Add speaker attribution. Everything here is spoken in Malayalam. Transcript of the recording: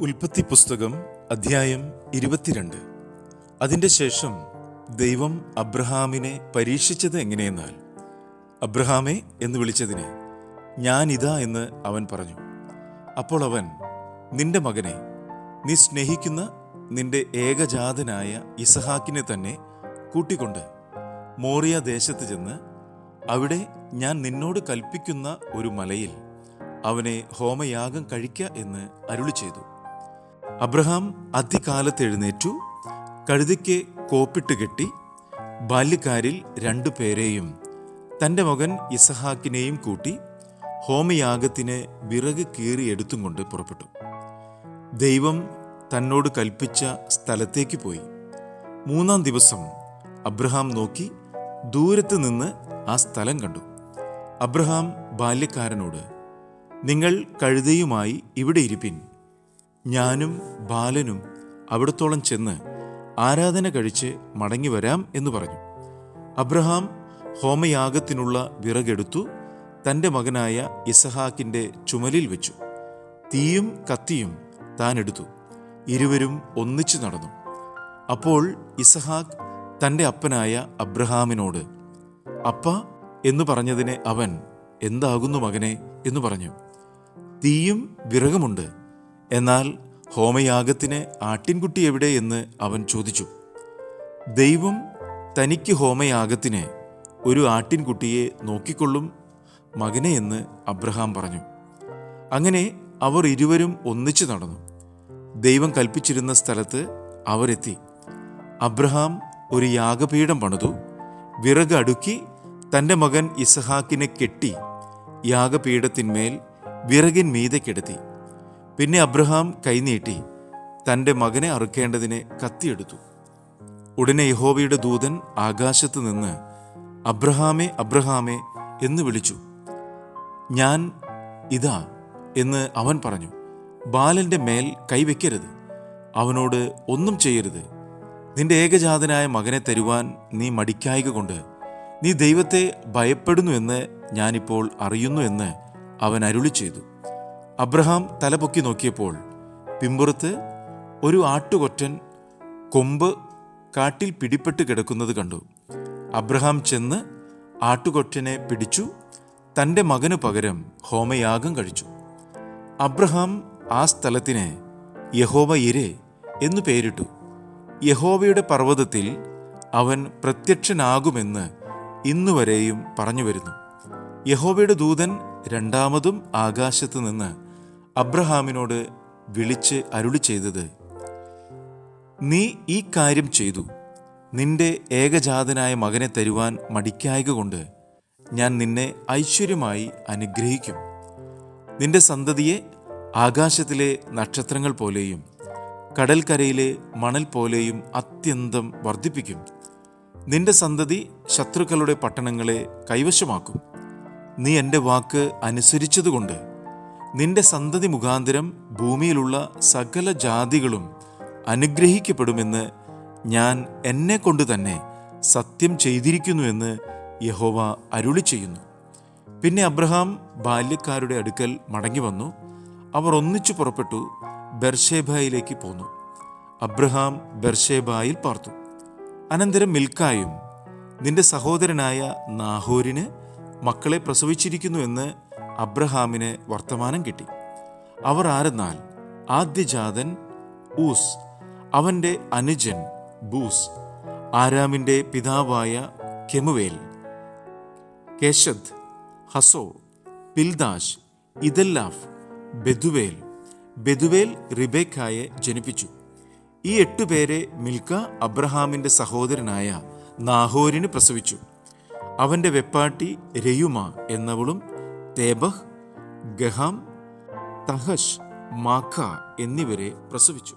Speaker 1: ഉൽപ്പത്തി പുസ്തകം അധ്യായം ഇരുപത്തിരണ്ട്. അതിന്റെ ശേഷം ദൈവം അബ്രഹാമിനെ പരീക്ഷിച്ചത് എങ്ങനെയെന്നാൽ അബ്രഹാമെ എന്ന് വിളിച്ചതിന് ഞാനിതാ എന്ന് അവൻ പറഞ്ഞു. അപ്പോൾ അവൻ നിന്റെ മകനെ നീ സ്നേഹിക്കുന്ന നിന്റെ ഏകജാതനായ ഇസഹാക്കിനെ തന്നെ കൂട്ടിക്കൊണ്ട് മോറിയ ദേശത്ത് ചെന്ന് അവിടെ ഞാൻ നിന്നോട് കൽപ്പിക്കുന്ന ഒരു മലയിൽ അവനെ ഹോമയാഗം കഴിക്ക എന്ന് അരുളി ചെയ്തു അബ്രഹാം അതികാലത്ത് എഴുന്നേറ്റു കഴുതിക്ക് കോപ്പിട്ട് കെട്ടി ബാല്യക്കാരിൽ രണ്ടു പേരെയും തന്റെ മകൻ ഇസഹാക്കിനെയും കൂട്ടി ഹോമയാഗത്തിന് വിറക് കീറിയെടുത്തും കൊണ്ട് പുറപ്പെട്ടു. ദൈവം തന്നോട് കൽപ്പിച്ച സ്ഥലത്തേക്ക് പോയി. മൂന്നാം ദിവസം അബ്രഹാം നോക്കി ദൂരത്ത് നിന്ന് ആ സ്ഥലം കണ്ടു. അബ്രഹാം ബാല്യക്കാരനോട് നിങ്ങൾ കഴുതയുമായി ഇവിടെ ഇരിപ്പിൻ. ഞാനും ബാലനും അവിടത്തോളം ചെന്ന് ആരാധന കഴിച്ച് മടങ്ങി വരാം എന്ന് പറഞ്ഞു. അബ്രഹാം ഹോമയാഗത്തിനുള്ള വിറകെടുത്തു തന്റെ മകനായ ഇസഹാക്കിന്റെ ചുമലിൽ വെച്ചു. തീയും കത്തിയും താൻ എടുത്തു. ഇരുവരും ഒന്നിച്ചു നടന്നു. അപ്പോൾ ഇസഹാക്ക് തന്റെ അപ്പനായ അബ്രഹാമിനോട് അപ്പ എന്ന് പറഞ്ഞതിന് അവൻ എന്താകുന്നു മകനെ എന്ന് പറഞ്ഞു. തീയും വിറകുമുണ്ട്. എന്നാൽ ഹോമയാഗത്തിന് ആട്ടിൻകുട്ടി എവിടെ എന്ന് അവൻ ചോദിച്ചു. ദൈവം തനിക്ക് ഹോമയാഗത്തിന് ഒരു ആട്ടിൻകുട്ടിയെ നോക്കിക്കൊള്ളും മകനെ എന്ന് അബ്രഹാം പറഞ്ഞു. അങ്ങനെ അവർ ഇരുവരും ഒന്നിച്ചു നടന്നു. ദൈവം കൽപ്പിച്ചിരുന്ന സ്ഥലത്ത് അവരെത്തി. അബ്രഹാം ഒരു യാഗപീഠം പണിതു. വിറക് അടുക്കി തന്റെ മകൻ ഇസഹാക്കിനെ കെട്ടി യാഗപീഠത്തിന്മേൽ വിറകിൻ മീതെ കിടത്തി. പിന്നെ അബ്രഹാം കൈനീട്ടി തന്റെ മകനെ അറുക്കേണ്ടതിനെ കത്തിയെടുത്തു. ഉടനെ യഹോവയുടെ ദൂതൻ ആകാശത്ത് നിന്ന് അബ്രഹാമേ അബ്രഹാമേ എന്ന് വിളിച്ചു. ഞാൻ ഇതാ എന്ന് അവൻ പറഞ്ഞു. ബാലന്റെ മേൽ കൈവയ്ക്കരുത് അവനോട് ഒന്നും ചെയ്യരുത്. നിന്റെ ഏകജാതനായ മകനെ തരുവാൻ നീ മടിക്കായിക കൊണ്ട് നീ ദൈവത്തെ ഭയപ്പെടുന്നു എന്ന് ഞാനിപ്പോൾ അറിയുന്നു എന്ന് അവൻ അരുളി ചെയ്തു. അബ്രഹാം തലപൊക്കി നോക്കിയപ്പോൾ പിമ്പുറത്ത് ഒരു ആട്ടുകൊറ്റൻ കൊമ്പ് കാട്ടിൽ പിടിപ്പെട്ട് കിടക്കുന്നത് കണ്ടു. അബ്രഹാം ചെന്ന് ആട്ടുകൊറ്റനെ പിടിച്ചു തന്റെ മകനു പകരം ഹോമയാഗം കഴിച്ചു. അബ്രഹാം ആ സ്ഥലത്തിന് യഹോവ ഇരെ എന്നു പേരിട്ടു. യഹോവയുടെ പർവതത്തിൽ അവൻ പ്രത്യക്ഷനാകുമെന്ന് ഇന്നുവരെയും പറഞ്ഞു വരുന്നു. യഹോവയുടെ ദൂതൻ രണ്ടാമതും ആകാശത്ത് നിന്ന് അബ്രഹാമിനോട് വിളിച്ച് അരുളി ചെയ്തത് നീ ഈ കാര്യം ചെയ്തു. നിന്റെ ഏകജാതനായ മകനെ തരുവാൻ മടിക്കായക കൊണ്ട് ഞാൻ നിന്നെ ഐശ്വര്യമായി അനുഗ്രഹിക്കും. നിന്റെ സന്തതിയെ ആകാശത്തിലെ നക്ഷത്രങ്ങൾ പോലെയും കടൽക്കരയിലെ മണൽ പോലെയും അത്യന്തം വർദ്ധിപ്പിക്കും. നിന്റെ സന്തതി ശത്രുക്കളുടെ പട്ടണങ്ങളെ കൈവശമാക്കും. നീ എന്റെ വാക്ക് അനുസരിച്ചതുകൊണ്ട് നിന്റെ സന്തതി മുഖാന്തരം ഭൂമിയിലുള്ള സകല ജാതികളും അനുഗ്രഹിക്കപ്പെടുമെന്ന് ഞാൻ എന്നെ കൊണ്ട് തന്നെ സത്യം ചെയ്തിരിക്കുന്നുവെന്ന് യഹോവ അരുളി ചെയ്യുന്നു. പിന്നെ അബ്രഹാം ബാല്യക്കാരുടെ അടുക്കൽ മടങ്ങി വന്നു. അവർ ഒന്നിച്ചു പുറപ്പെട്ടു ബെർഷേബായിലേക്ക് പോന്നു. അബ്രഹാം ബെർഷേബായിൽ പാർത്തു. അനന്തരം മിൽക്കായും നിന്റെ സഹോദരനായ നാഹോരിന് മക്കളെ പ്രസവിച്ചിരിക്കുന്നു എന്ന് അബ്രഹാമിന് വർത്തമാനം കിട്ടി. അവർ ആരെന്നാൽ ആദ്യജാതൻ ഊസ് അവന്റെ അനുജൻ ബൂസ് ആരാമിന്റെ പിതാവായ കെമുവേൽ കേശദ് ഹസോ പിൽദാഷ് ഇദല്ലാഫ് ബെദുവേൽ ബെദുവേൽ റിബേക്കായെ ജനിപ്പിച്ചു. ഈ എട്ടുപേരെ മിൽക്ക അബ്രഹാമിന്റെ സഹോദരനായ നാഹോരിന് പ്രസവിച്ചു. അവന്റെ വെപ്പാട്ടി രയുമ എന്നവളും തേബഹ് ഗഹാം തഹഷ് മാഖ എന്നിവരെ പ്രസവിച്ചു.